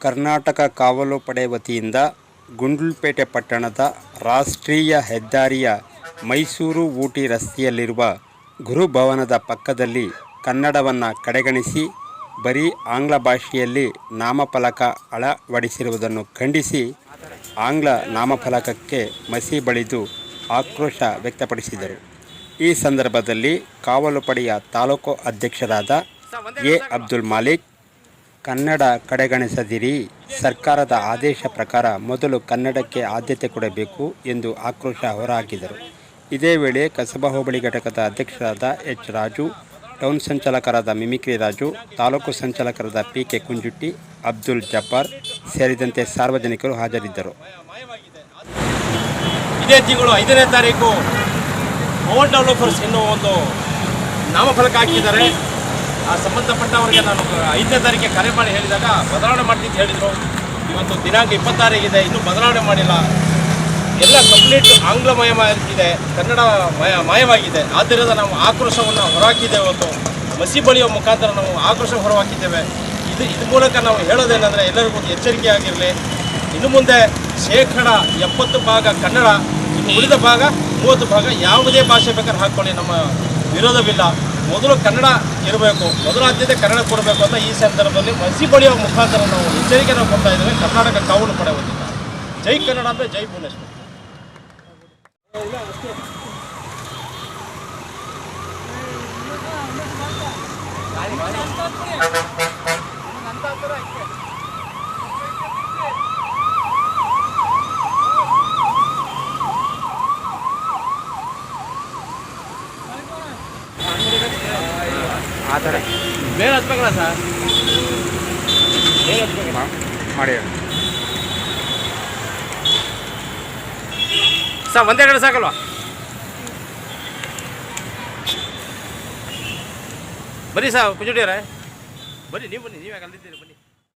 ಕರ್ನಾಟಕ ಕಾವಲು ಪಡೆ ವತಿಯಿಂದ ಗುಂಡ್ಲುಪೇಟೆ ಪಟ್ಟಣದ ರಾಷ್ಟ್ರೀಯ ಹೆದ್ದಾರಿಯ ಮೈಸೂರು ಊಟಿ ರಸ್ತೆಯಲ್ಲಿರುವ ಗುರುಭವನದ ಪಕ್ಕದಲ್ಲಿ ಕನ್ನಡವನ್ನು ಕಡೆಗಣಿಸಿ, ಬರೀ ಆಂಗ್ಲ ಭಾಷೆಯಲ್ಲಿ ನಾಮಫಲಕ ಅಳವಡಿಸಿರುವುದನ್ನು ಖಂಡಿಸಿ ಆಂಗ್ಲ ನಾಮಫಲಕಕ್ಕೆ ಮಸಿ ಬಳಿದು ಆಕ್ರೋಶ ವ್ಯಕ್ತಪಡಿಸಿದರು. ಈ ಸಂದರ್ಭದಲ್ಲಿ ಕಾವಲು ಪಡೆಯ ತಾಲೂಕು ಅಧ್ಯಕ್ಷರಾದ ಎ. ಅಬ್ದುಲ್ ಮಾಲಿಕ್ ಕನ್ನಡ ಕಡೆಗಣಿಸದಿರಿ. ಸರ್ಕಾರದ ಆದೇಶ ಪ್ರಕಾರ ಮೊದಲು ಕನ್ನಡಕ್ಕೆ ಆದ್ಯತೆ ಕೊಡಬೇಕು ಎಂದು ಆಕ್ರೋಶ ಹೊರಹಾಕಿದರು ಇದೇ ವೇಳೆ ಕಸಬಾ ಹೋಬಳಿ ಘಟಕದ ಅಧ್ಯಕ್ಷರಾದ ಎಚ್ ರಾಜು, ಟೌನ್ ಸಂಚಾಲಕರಾದ ಮಿಮಿಕ್ರಿ ರಾಜು, ತಾಲೂಕು ಸಂಚಾಲಕರಾದ ಪಿ ಕೆ ಕುಂಜುಟ್ಟಿ, ಅಬ್ದುಲ್ ಜಬ್ಬಾರ್ ಸೇರಿದಂತೆ ಸಾರ್ವಜನಿಕರು ಹಾಜರಿದ್ದರು. ಇದೇ ತಿಂಗಳು ಐದನೇ ತಾರೀಕು ಡೆವಲಪರ್ಸ್ ಎನ್ನುವ ಒಂದು ನಾಮಫಲಕ ಹಾಕಿದ್ದಾರೆ. ಆ ಸಂಬಂಧಪಟ್ಟವರಿಗೆ ನಾನು ಐದನೇ ತಾರೀಕಿಗೆ ಕರೆ ಮಾಡಿ ಹೇಳಿದಾಗ ಬದಲಾವಣೆ ಮಾಡ್ತೀನಿ ಹೇಳಿದರು. ಇವತ್ತು ದಿನಾಂಕ ಇಪ್ಪತ್ತಾರಿಗಿದೆ ಇನ್ನೂ ಬದಲಾವಣೆ ಮಾಡಿಲ್ಲ. ಎಲ್ಲ ಕಂಪ್ಲೀಟ್ ಆಂಗ್ಲಮಯವಾಗಿದೆ, ಕನ್ನಡ ಮಯ, ಮಾಯವಾಗಿದೆ. ಆದ್ದರಿಂದ ನಾವು ಆಕ್ರೋಶವನ್ನು ಹೊರಹಾಕಿದ್ದೇವೆ ಇವತ್ತು. ಮಸಿ ಬಳಿಯುವ ಮುಖಾಂತರ ನಾವು ಆಕ್ರೋಶ ಹೊರಹಾಕಿದ್ದೇವೆ. ಇದು ಇದ್ರ ಮೂಲಕ ನಾವು ಹೇಳೋದೇನೆಂದರೆ ಎಲ್ಲರಿಗೂ ಎಚ್ಚರಿಕೆ ಆಗಿರಲಿ. ಇನ್ನು ಮುಂದೆ ಶೇಕಡ ಎಪ್ಪತ್ತು ಭಾಗ ಕನ್ನಡ, ಇನ್ನು ಉಳಿದ ಭಾಗ ಮೂವತ್ತು ಭಾಗ ಯಾವುದೇ ಭಾಷೆ ಬೇಕಾದ್ರೆ ಹಾಕ್ಕೊಳ್ಳಿ. ನಮ್ಮ ವಿರೋಧವಿಲ್ಲ. ಮೊದಲು ಕನ್ನಡ ಇರಬೇಕು, ಮೊದಲ ಆದ್ಯತೆ ಕನ್ನಡ ಕೊಡಬೇಕು ಅಂತ ಈ ಸಂದರ್ಭದಲ್ಲಿ ಮಸಿ ಬಳಿಯುವ ಮುಖಾಂತರ ನಾವು ಎಚ್ಚರಿಕೆ ನಾವು ಕೊಡ್ತಾ ಇದ್ದೇವೆ. ಕರ್ನಾಟಕ ಕಾವಲು ಪಡೆ ಹೊಂದಿಲ್ಲ ಜೈ ಕನ್ನಡ ಅಂದರೆ ಜೈ ಭುವನೇಶ್ವರ್. ಬೇರೆ ಹತ್ಬೇಕಲ್ಲ ಸರ್? ಬೇರೆ ಹತ್ಬೇಕಲ್ಲ ಮಾಡಿ. ಸರ್ ಒಂದೇ ಕಡೆ ಸಾಕಲ್ವಾ? ಬನ್ನಿ ಸರ್ ಕುಂಜುಟಿಯವರೇ ಬನ್ನಿ ನೀವು ಬನ್ನಿ ನೀವೇ ಕಲ್ತಿದ್ದೀರಿ ಬನ್ನಿ.